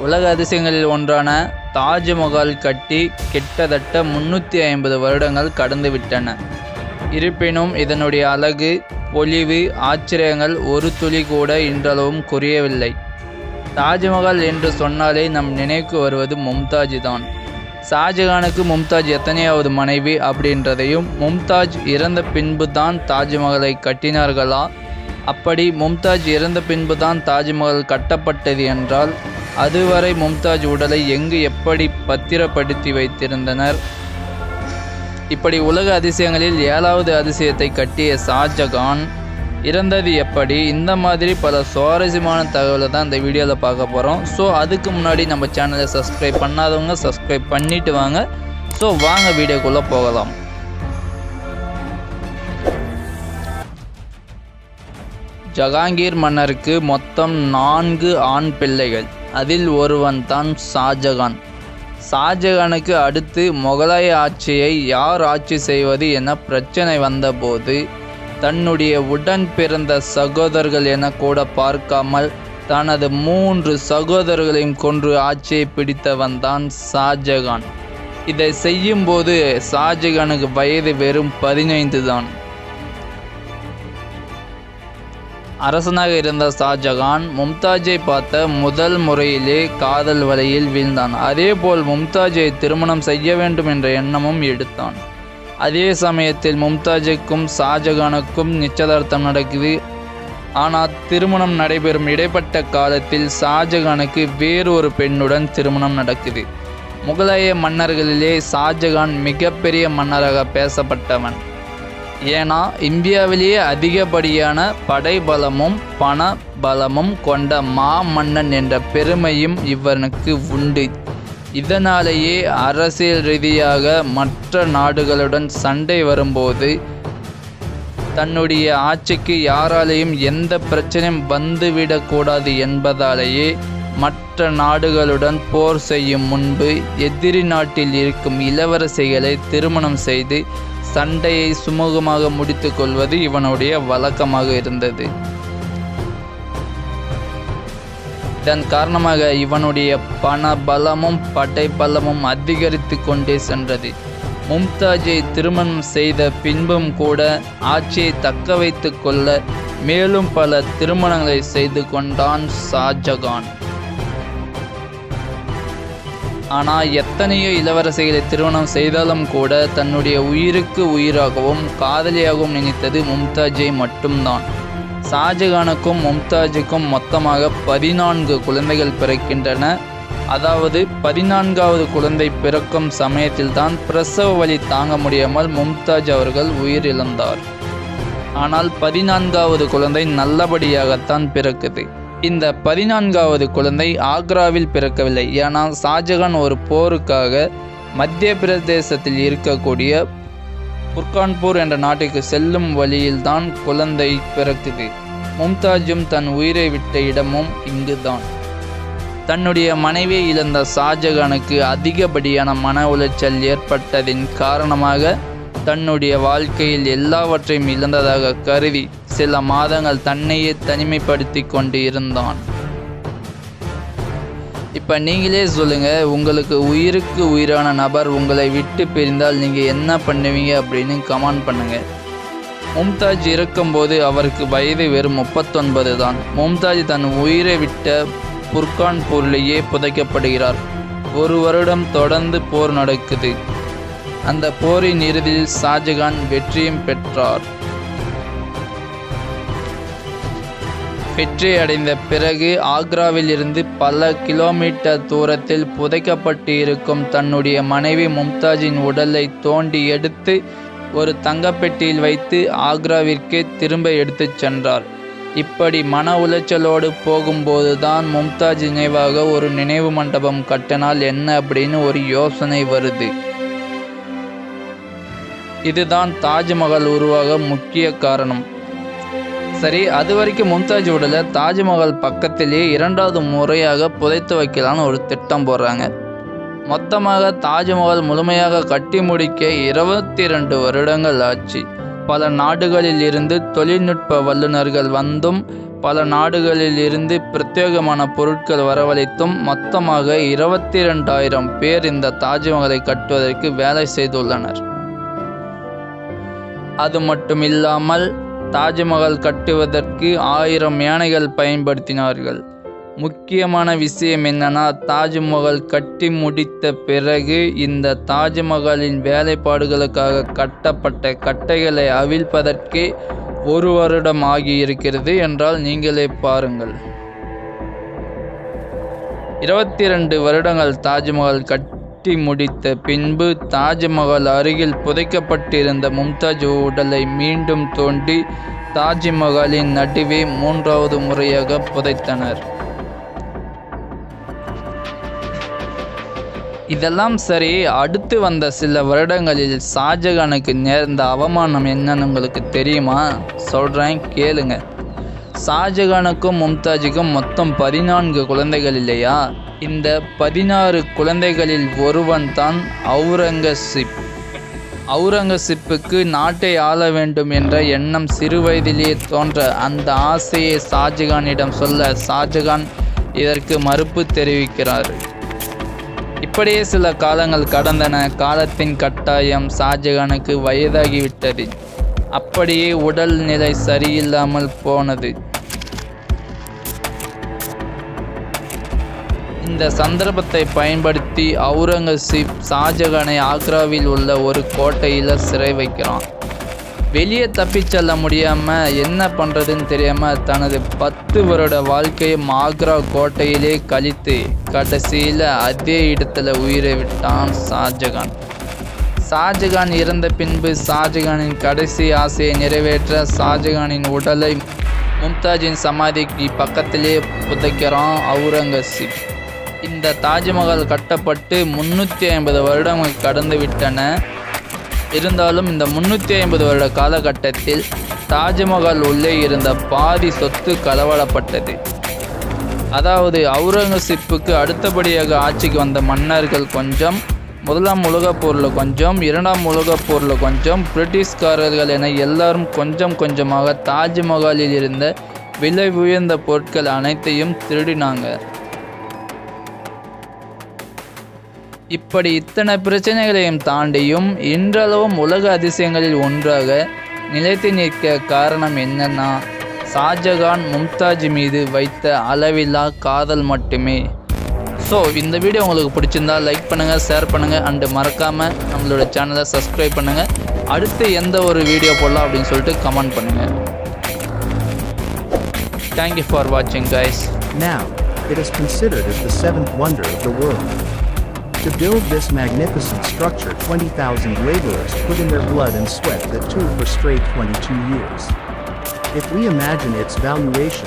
உலக அதிசயங்களில் ஒன்றான தாஜ்மஹால் கட்டி கிட்டத்தட்ட முன்னூற்றி ஐம்பது வருடங்கள் கடந்துவிட்டன இருப்பினும் இதனுடைய அழகு பொலிவு ஆச்சரியங்கள் ஒரு துளி கூட இன்றளவும் குறையவில்லை. தாஜ்மஹால் என்று சொன்னாலே நம் நினைவுக்கு வருவது மும்தாஜ் தான் ஷாஜகானுக்கு மும்தாஜ் எத்தனையாவது மனைவி அப்படின்றதையும் மும்தாஜ் இறந்த பின்பு தான் தாஜ்மஹாலை கட்டினார்களா? அப்படி மும்தாஜ் இறந்த பின்பு தான் தாஜ்மஹால் கட்டப்பட்டது என்றால் அதுவரை மும்தாஜ் உடலை எங்கு எப்படி பத்திரப்படுத்தி வைத்திருந்தனர்? இப்படி உலக அதிசயங்களில் ஏழாவது அதிசயத்தை கட்டிய ஷாஜகான் இறந்தது எப்படி? இந்த மாதிரி பல சுவாரஸ்யமான தகவலை தான் இந்த வீடியோவில் பார்க்க போகிறோம் ஸோ அதுக்கு முன்னாடி நம்ம சேனலை சப்ஸ்கிரைப் பண்ணாதவங்க சப்ஸ்கிரைப் பண்ணிட்டு வாங்க. ஸோ வாங்க வீடியோக்குள்ளே போகலாம். ஜஹாங்கீர் மன்னருக்கு மொத்தம் நான்கு ஆண் பிள்ளைகள். அதில் ஒருவன்தான் ஷாஜகான் ஷாஜகானுக்கு அடுத்து முகலாய ஆட்சியை யார் ஆட்சி செய்வது என பிரச்சனை வந்தபோது தன்னுடைய உடன் பிறந்த சகோதரர்கள் என கூட பார்க்காமல் தனது மூன்று சகோதரர்களையும் கொன்று ஆட்சியை பிடித்தவன் தான் ஷாஜகான் இதை செய்யும்போது ஷாஜகானுக்கு வயது வெறும் பதினைந்து தான். அரசனாக இருந்த ஷாஜகான் மும்தாஜை பார்த்த முதல் முறையிலே காதல் வலையில் வீழ்ந்தான். அதேபோல் மும்தாஜை திருமணம் செய்ய வேண்டும் என்ற எண்ணமும் எடுத்தான். அதே சமயத்தில் மும்தாஜுக்கும் ஷாஜகானுக்கும் நிச்சயதார்த்தம் நடக்குது. ஆனால் திருமணம் நடைபெறும் இடைப்பட்ட காலத்தில் ஷாஜகானுக்கு வேறொரு பெண்ணுடன் திருமணம் நடக்குது. முகலாய மன்னர்களிலே ஷாஜகான் மிகப்பெரிய மன்னராக பேசப்பட்டவன். ஏன்னா இந்தியாவிலேயே அதிகப்படியான படைபலமும் பண பலமும் கொண்ட மாமன்னன் என்ற பெருமையும் இவனுக்கு உண்டு. இதனாலேயே அரசியல் ரீதியாக மற்ற நாடுகளுடன் சண்டை வரும்போது தன்னுடைய ஆட்சிக்கு யாராலேயும் எந்த பிரச்சனையும் வந்துவிடக்கூடாது என்பதாலேயே மற்ற நாடுகளுடன் போர் செய்யும் முன்பு எதிரி நாட்டில் இருக்கும் இளவரசிகளை திருமணம் செய்து சண்டையை சுமூகமாக முடித்து கொள்வது இவனுடைய வழக்கமாக இருந்தது. இதன் காரணமாக இவனுடைய பண பலமும் படை பலமும் அதிகரித்து கொண்டே சென்றது. மும்தாஜை திருமணம் செய்த பின்பும் கூட ஆட்சியை தக்க வைத்து கொள்ள மேலும் பல திருமணங்களை செய்து கொண்டான் ஷாஜகான். ஆனால் எத்தனையோ இளவரசிகளை திருமணம் செய்தாலும் கூட தன்னுடைய உயிருக்கு உயிராகவும் காதலியாகவும் நினைத்தது மும்தாஜை மட்டும்தான். ஷாஜகானுக்கும் மும்தாஜுக்கும் மொத்தமாக பதினான்கு குழந்தைகள் பிறக்கின்றன. அதாவது பதினான்காவது குழந்தை பிறக்கும் சமயத்தில்தான் பிரசவ வழி தாங்க முடியாமல் மும்தாஜ் அவர்கள் உயிரிழந்தார். ஆனால் பதினான்காவது குழந்தை நல்லபடியாகத்தான் பிறக்குது. இந்த பதினான்காவது குழந்தை ஆக்ராவில் பிறக்கவில்லை. ஏன்னா ஷாஜகான் ஒரு போருக்காக மத்திய பிரதேசத்தில் இருக்கக்கூடிய புர்கான்பூர் என்ற நாட்டுக்கு செல்லும் வழியில்தான் குழந்தை பிறக்குது. மும்தாஜும் தன் உயிரை விட்ட இடமும் இங்குதான். தன்னுடைய மனைவியை இழந்த ஷாஜகானுக்கு அதிகப்படியான மன உளைச்சல் ஏற்பட்டதின் காரணமாக தன்னுடைய வாழ்க்கையில் எல்லாவற்றையும் இழந்ததாக கருதி சில மாதங்கள் தன்னையே தனிமைப்படுத்தி கொண்டு இருந்தான் இப்போ நீங்களே சொல்லுங்க உங்களுக்கு உயிருக்கு உயிரான நபர் உங்களை விட்டு பிரிந்தால் நீங்கள் என்ன பண்ணுவீங்க அப்படின்னு கமெண்ட் பண்ணுங்க. மும்தாஜ் இருக்கும்போது அவருக்கு வயது வெறும் முப்பத்தொன்பது தான். மும்தாஜ் தன் உயிரை விட்ட புர்கான்பூரிலேயே புதைக்கப்படுகிறார். ஒரு வருடம் தொடர்ந்து போர் நடக்குது. அந்த போரின் இறுதியில் ஷாஜகான் வெற்றியும் பெற்றார். வெற்றி அடைந்த பிறகு ஆக்ராவில் இருந்து பல கிலோமீட்டர் தூரத்தில் புதைக்கப்பட்டு இருக்கும் தன்னுடைய மனைவி மும்தாஜின் உடலை தோண்டி எடுத்து ஒரு தங்கப்பெட்டியில் வைத்து ஆக்ராவிற்கு திரும்ப எடுத்துச் சென்றார். இப்படி மன உளைச்சலோடு போகும்போது தான் மும்தாஜ் நினைவாக ஒரு நினைவு மண்டபம் கட்டினால் என்ன அப்படின்னு ஒரு யோசனை வருது. இதுதான் தாஜ்மஹால் உருவாக முக்கிய காரணம். சரி அது வரைக்கும் மும்தாஜ் உடலை தாஜ்மஹால் பக்கத்திலேயே இரண்டாவது முறையாக புதைத்து வைக்கலான்னு ஒரு திட்டம் போடுறாங்க. மொத்தமாக தாஜ்மஹால் முழுமையாக கட்டி முடிக்க இருபத்தி ரெண்டு வருடங்கள் ஆச்சு. பல நாடுகளில் இருந்து தொழில்நுட்ப வல்லுநர்கள் வந்தும் பல நாடுகளில் இருந்து பிரத்யேகமான பொருட்கள் வரவழைத்தும் மொத்தமாக இருபத்தி ரெண்டாயிரம் பேர் இந்த தாஜ்மஹாலை கட்டுவதற்கு வேலை செய்துள்ளனர். அது மட்டும் இல்லாமல் தாஜ்மஹால் கட்டுவதற்கு ஆயிரம் யானைகள் பயன்படுத்தினார்கள். முக்கியமான விஷயம் என்னன்னா தாஜ்மஹால் கட்டி முடித்த பிறகு இந்த தாஜ்மஹாலின் வேலைப்பாடுகளுக்காக கட்டப்பட்ட கட்டைகளை அவிழ்ப்பதற்கே ஒரு வருடம் ஆகியிருக்கிறது என்றால் நீங்களே பாருங்கள். இருபத்தி ரெண்டு வருடங்கள் தாஜ்மஹால் கட்டி முடித்த பின்பு தாஜ்மஹால் அருகில் புதைக்கப்பட்டிருந்த மும்தாஜ் உடலை மீண்டும் தோண்டி தாஜ்மஹாலின் நடுவே மூன்றாவது முறையாக புதைத்தனர். இதெல்லாம் சரி அடுத்து வந்த சில வருடங்களில் ஷாஜகானுக்கு நேர்ந்த அவமானம் என்னன்னு உங்களுக்கு தெரியுமா? சொல்கிறேன் கேளுங்கள் ஷாஜகானுக்கும் மும்தாஜுக்கும் மொத்தம் பதினான்கு குழந்தைகள் இல்லையா? இந்த பதினாறு குழந்தைகளில் ஒருவன் தான் அவுரங்கசீப் அவுரங்கசீப்புக்கு நாட்டை ஆள வேண்டும் என்ற எண்ணம் சிறுவயதிலேயே தோன்ற அந்த ஆசையை ஷாஜகானிடம் சொல்ல ஷாஜகான் இதற்கு மறுப்பு தெரிவிக்கிறார். இப்படியே சில காலங்கள் கடந்தன. காலத்தின் கட்டாயம் ஷாஜகானுக்கு வயதாகிவிட்டது. அப்படியே உடல் நிலை சரியில்லாமல் போனது. இந்த சந்தர்ப்பத்தை பயன்படுத்தி அவுரங்கசீப் ஷாஜகானை ஆக்ராவில் உள்ள ஒரு கோட்டையில் சிறை வைக்கிறான். வெளியே தப்பிச் செல்ல முடியாமல் என்ன பண்ணுறதுன்னு தெரியாமல் தனது பத்து வருட வாழ்க்கையை ஆக்ரா கோட்டையிலே கழித்து கடைசியில் அதே இடத்துல உயிரை விட்டான் ஷாஜகான். ஷாஜகான் இறந்த பின்பு ஷாஜகானின் கடைசி ஆசையை நிறைவேற்ற ஷாஜகானின் உடலை மும்தாஜின் சமாதிக்கு பக்கத்திலே புதைக்கிறான் அவுரங்கசீப். இந்த தாஜ்மஹால் கட்டப்பட்டு முன்னூற்றி ஐம்பது வருடங்கள் கடந்து விட்டன. இருந்தாலும் இந்த முன்னூற்றி ஐம்பது வருட காலகட்டத்தில் தாஜ்மஹால் உள்ளே இருந்த பாதி சொத்து களவாடப்பட்டது அதாவது அவுரங்கசீப்புக்கு அடுத்தபடியாக ஆட்சிக்கு வந்த மன்னர்கள் கொஞ்சம் முதலாம் உலகப் போரில் கொஞ்சம் இரண்டாம் உலகப் போரில் கொஞ்சம் பிரிட்டிஷ்காரர்கள் என எல்லாரும் கொஞ்சம் கொஞ்சமாக தாஜ்மஹாலில் இருந்த விலை உயர்ந்த பொருட்கள் அனைத்தையும் திருடினாங்க. இப்படி இத்தனை பிரச்சனைகளையும் தாண்டியும் இன்றளவும் உலக அதிசயங்களில் ஒன்றாக நிலைத்து நிற்க காரணம் என்னன்னா ஷாஜகான் மும்தாஜ் மீது வைத்த அளவில்லா காதல் மட்டுமே. ஸோ இந்த வீடியோ உங்களுக்கு பிடிச்சிருந்தா லைக் பண்ணுங்கள் ஷேர் பண்ணுங்கள் அண்டு மறக்காமல் நம்மளோட சேனலை சப்ஸ்கிரைப் பண்ணுங்கள் அடுத்து எந்த ஒரு வீடியோ போடலாம் அப்படின்னு சொல்லிட்டு கமெண்ட் பண்ணுங்கள் தேங்க்யூ ஃபார் வாட்சிங் guys Now, it is considered as the seventh wonder of the world. To build this magnificent structure, 20,000 laborers put in their blood and sweat that tool for straight 22 years. If we imagine its valuation,